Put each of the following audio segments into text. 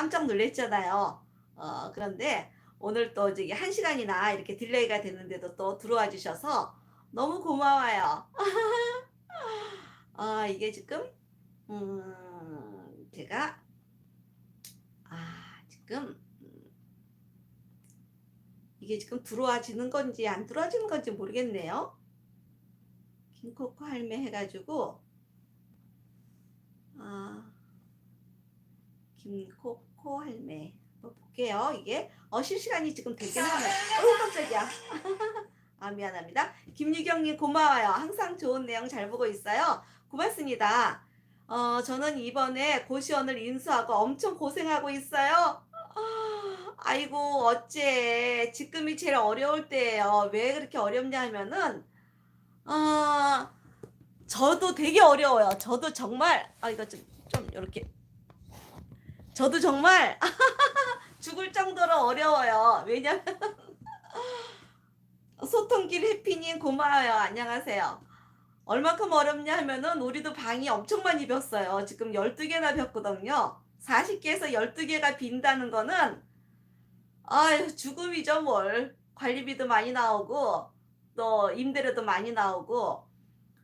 깜짝 놀랐잖아요. 어, 그런데 오늘 또 저기 한 시간이나 이렇게 딜레이가 됐는데도 또 들어와 주셔서 너무 고마워요. 아, 이게 지금, 음, 제가, 아, 지금, 음, 이게 지금 들어와지는 건지 안 들어와지는 건지 모르겠네요. 김코코 할매 해가지고, 아, 김코코 할매. 한번 볼게요. 이게, 어, 실시간이 지금 되긴 하네. 어우, 깜짝이야. 아, 미안합니다. 김유경님 고마워요. 항상 좋은 내용 잘 보고 있어요. 고맙습니다. 어, 저는 이번에 고시원을 인수하고 엄청 고생하고 있어요. 아이고, 어째. 지금이 제일 어려울 때예요. 왜 그렇게 어렵냐 하면은, 어, 저도 되게 어려워요. 저도 정말, 아, 이거 좀, 좀, 이렇게. 저도 정말 죽을 정도로 어려워요. 왜냐면, 소통길 해피님 고마워요. 안녕하세요. 얼마큼 어렵냐 하면은 우리도 방이 엄청 많이 볐어요. 지금 12개나 폈거든요. 40개에서 12개가 빈다는 거는 아유 죽음이죠 뭘. 관리비도 많이 나오고 또 임대료도 많이 나오고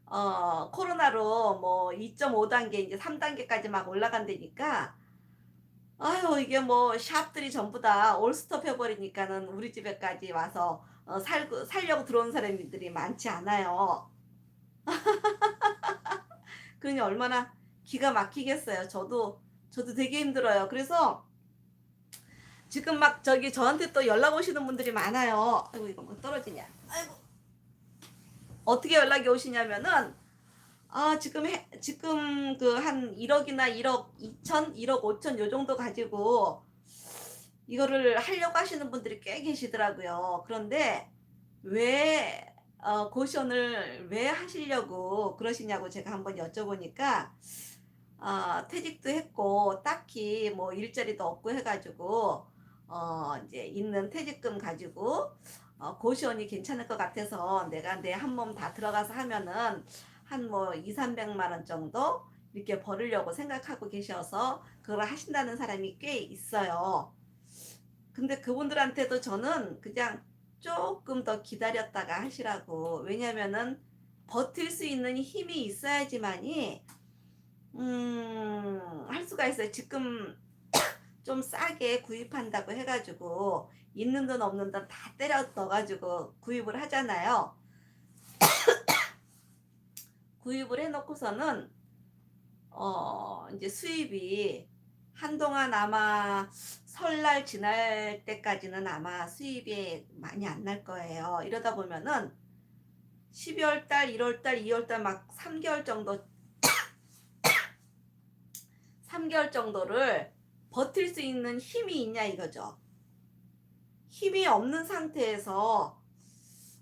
어 코로나로 뭐 2.5단계 이제 3단계까지 막 올라간다니까 아유 이게 뭐 샵들이 전부 다 올스톱 해버리니까는 우리 집에까지 와서 어, 살고 살려고 들어온 사람들이 많지 않아요. 그러니 얼마나 기가 막히겠어요. 저도 저도 되게 힘들어요. 그래서 지금 막 저기 저한테 또 연락 오시는 분들이 많아요. 아이고 이거 뭐 떨어지냐? 아이고 어떻게 연락이 오시냐면은 아 지금 해, 지금 그 한 1억이나 1억 2천, 1억 5천 요 정도 가지고 이거를 하려고 하시는 분들이 꽤 계시더라고요. 그런데 왜 어, 고시원을 왜 하시려고 그러시냐고 제가 한번 여쭤보니까 어, 퇴직도 했고 딱히 뭐 일자리도 없고 해가지고 어, 이제 있는 퇴직금 가지고 어, 고시원이 괜찮을 것 같아서 내가 내 한 몸 다 들어가서 하면은 한 뭐 2, 300만 원 정도 이렇게 벌으려고 생각하고 계셔서 그걸 하신다는 사람이 꽤 있어요. 근데 그분들한테도 저는 그냥 조금 더 기다렸다가 하시라고. 왜냐면은 버틸 수 있는 힘이 있어야지만이 음, 할 수가 있어요. 지금 좀 싸게 구입한다고 해가지고 있는 돈 없는 돈 다 때려 넣어가지고 구입을 하잖아요. 구입을 해놓고서는 어 이제 수입이 한동안 아마 설날 지날 때까지는 아마 수입이 많이 안 날 거예요. 이러다 보면은 12월 달, 1월 달, 2월 달 막 3개월 정도 3개월 정도를 버틸 수 있는 힘이 있냐 이거죠. 힘이 없는 상태에서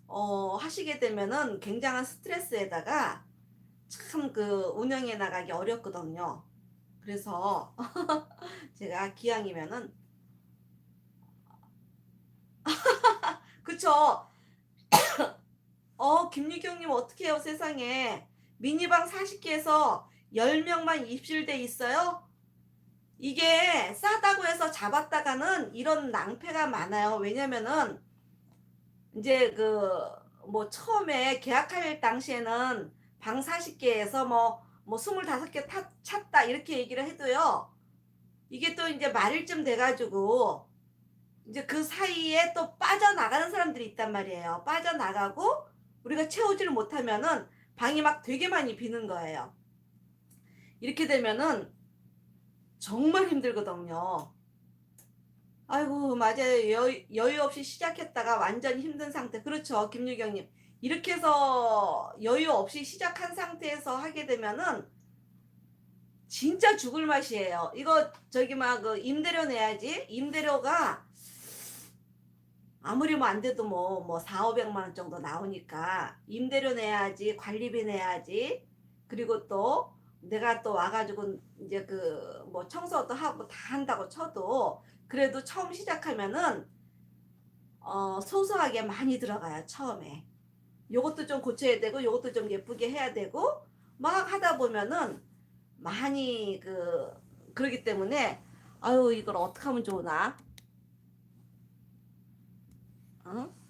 어, 하시게 되면은 굉장한 스트레스에다가 참 그 운영해 나가기 어렵거든요. 그래서 제가 기왕이면은 그쵸? 어 김유경님 어떻게 해요 세상에. 미니방 40개에서 10명만 입실돼 있어요? 이게 싸다고 해서 잡았다가는 이런 낭패가 많아요. 왜냐면은 이제 그 뭐 처음에 계약할 당시에는 방 40개에서 뭐 뭐 25개 타, 찼다 이렇게 얘기를 해도요. 이게 또 이제 말일쯤 돼가지고 이제 그 사이에 또 빠져나가는 사람들이 있단 말이에요. 빠져나가고 우리가 채우지를 못하면은 방이 막 되게 많이 비는 거예요. 이렇게 되면은 정말 힘들거든요. 아이고 맞아요. 여유, 여유 없이 시작했다가 완전 힘든 상태. 그렇죠. 김유경님. 이렇게 해서 여유 없이 시작한 상태에서 하게 되면은 진짜 죽을 맛이에요. 이거 저기 막 그 임대료 내야지. 임대료가 아무리 뭐 안 돼도 뭐, 뭐 4, 500만 원 정도 나오니까 임대료 내야지, 관리비 내야지. 그리고 또 내가 또 와가지고 이제 그 뭐 청소도 하고 다 한다고 쳐도 그래도 처음 시작하면은 어 소소하게 많이 들어가요 처음에 요것도 좀 고쳐야 되고 요것도 좀 예쁘게 해야 되고 막 하다 보면은 많이 그 그러기 때문에 아유 이걸 어떻게 하면 좋으나? 응?